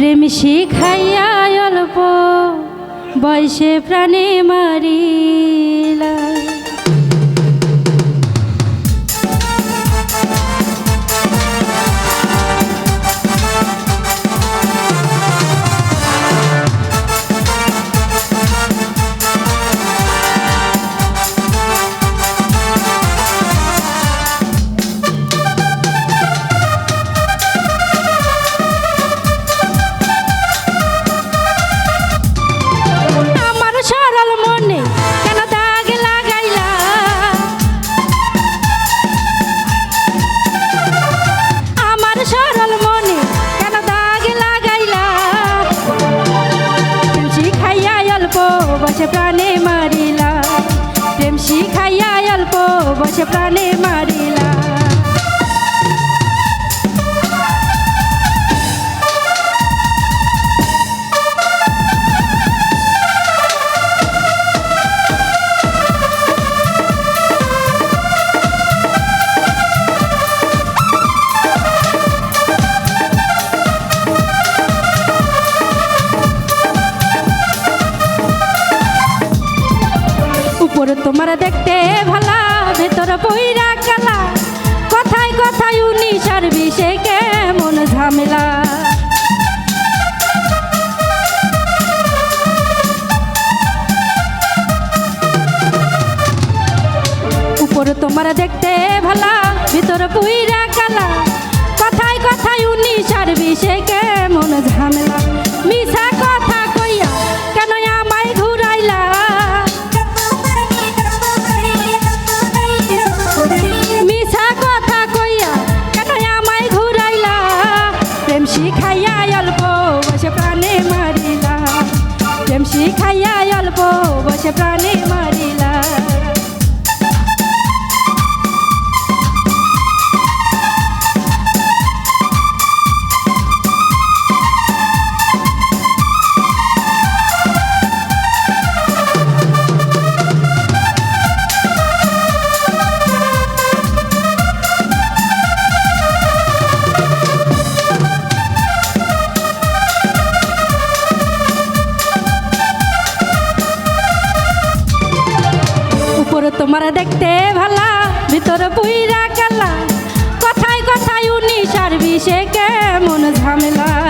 প্রেম শিখাইয়া অল্প বয়সে প্রাণে মারিলা বসে প্রাণে মারিলা। তোমার দেখতে বইরা কালা কথায় কথায় উনিশ আর বিশে কেমন ঝামেলা। উপরে তোমার দেখতে ভালা, ভিতর বইরা কালা কথায় কথায় উনিশ আর বিশে কেমন ঝামেলা। শিখাইয়া অল্প বসে প্রাণে তোমার দেখতে ভালা ভিতরে বুইরা কালা। কথায় কথায় উনিশ আর বিশে কেমন ঝামেলা।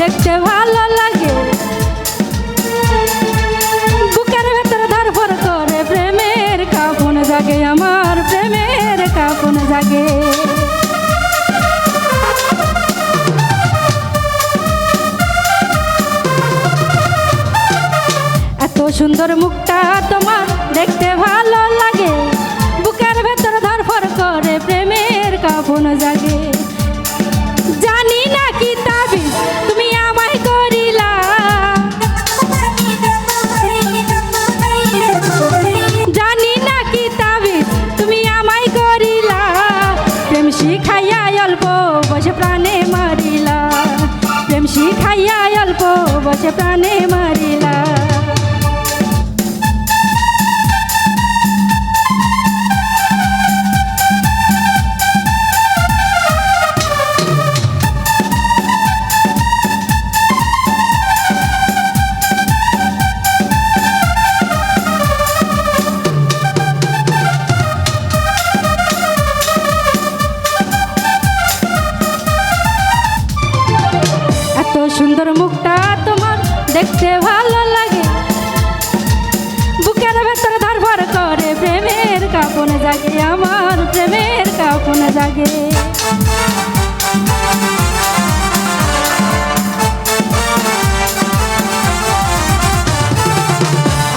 দেখতে ভালো লাগে। বুকের ভেতর ধরফর করে প্রেমের কাপন জাগে, আমার প্রেমের কাপন জাগে। এত সুন্দর মুখটা তোমার দেখতে ভালো লাগে। বুকের ভেতর ধরফর করে প্রেমের কাপন জাগে শিখাইয়া অল্প বসে প্রাণে মারিলা। প্রেম শিখাইয়া অল্প বসে প্রাণে দেখতে ভালো লাগে। বুকের ভেতর ধরভর করে প্রেমের কাপনে জাগে, আমার প্রেমের কাপনে জাগে।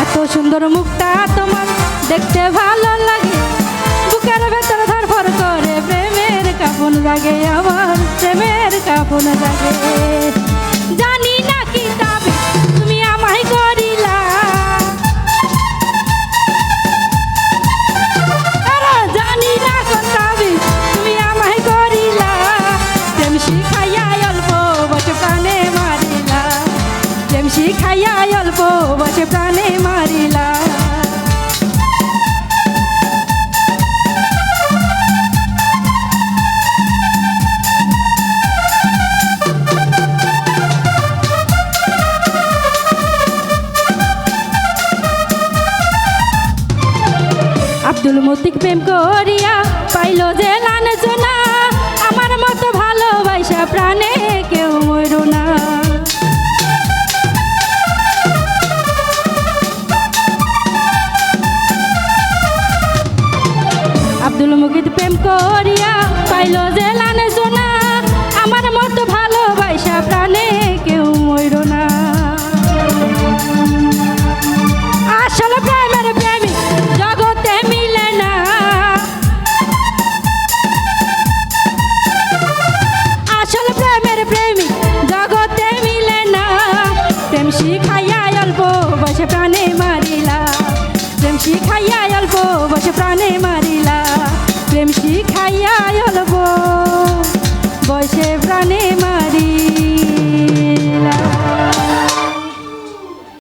এত সুন্দর মুখটা তোমার দেখতে ভালো লাগে। বুকের ভেতর ধরভর করে প্রেমের কাপন জাগে, আমার প্রেমের কাপন জাগে। জানি না আব্দুল মতিক প্রেম করিয়া পাইল যে লাঞ্ছনা আমার মতো ভালোবাসা প্রাণে কেউ মরু না। আব্দুল মুকিত প্রেম করিয়া পাইল যে লাঞ্ছনা প্রাণে মারিলা প্রেম শিখাইয়া অল্প